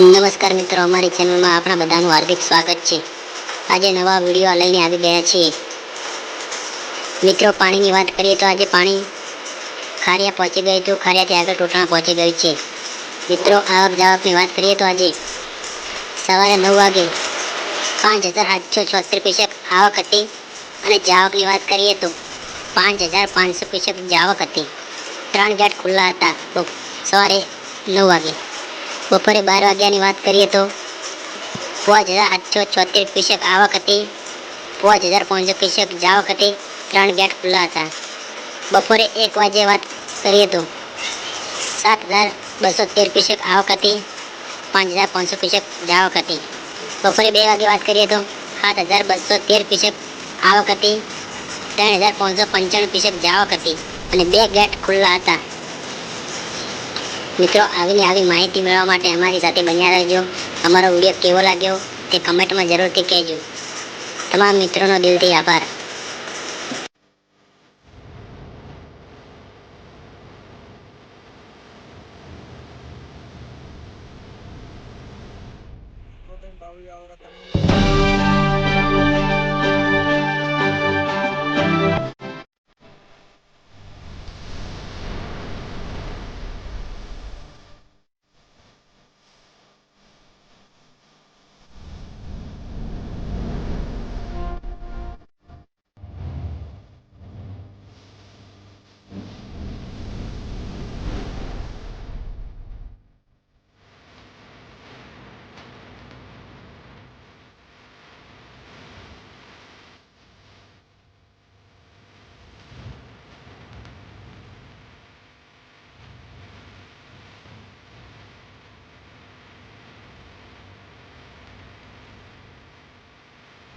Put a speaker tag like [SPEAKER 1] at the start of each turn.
[SPEAKER 1] નમસ્કાર મિત્રો, અમારી ચેનલમાં આપણા બધાનું હાર્દિક સ્વાગત છે. આજે નવા વીડિયો લઈને આવી ગયા છીએ. મિત્રો, પાણીની વાત કરીએ તો આજે પાણી ખારિયા પહોંચી ગયું હતું. ખારિયાથી આગળ ટોટણા પહોંચી ગયું છે. મિત્રો આવક જાવકની વાત કરીએ તો આજે સવારે નવ વાગે પાંચ હજાર આઠસો છોતેર પૈસા આવક હતી. અને જાવકની વાત કરીએ તો પાંચ હજાર પાંચસો પૈસા જાવક હતી. ત્રણ ગેટ ખુલ્લા હતા. સવારે નવ વાગે બપોરે બાર વાગ્યાની વાત કરીએ તો પાંચ હજાર આઠસો છોતેર પીસક આવક હતી. પાંચ હજાર પાંચસો પીસક જાવક હતી. ત્રણ ગેટ ખુલ્લા હતા. બપોરે એક વાગે વાત કરીએ તો સાત હજાર બસો તેર પીસક આવક હતી. પાંચ હજાર પાંચસો પીસક જાવક હતી. બપોરે બે વાગે વાત કરીએ તો સાત હજાર બસો તેર પીસક આવક હતી. ત્રણ હજાર પાંચસો પંચાણું પીસક જાવક હતી. અને બે ગેટ ખુલ્લા હતા. મિત્રો આવીને આવી માહિતી મેળવવા માટે અમારી સાથે બન્યા રહેજો. અમારો વીડિયો કેવો લાગ્યો તે કમેન્ટમાં જરૂરથી કહેજો. તમામ મિત્રોનો દિલથી આભાર.
[SPEAKER 2] તો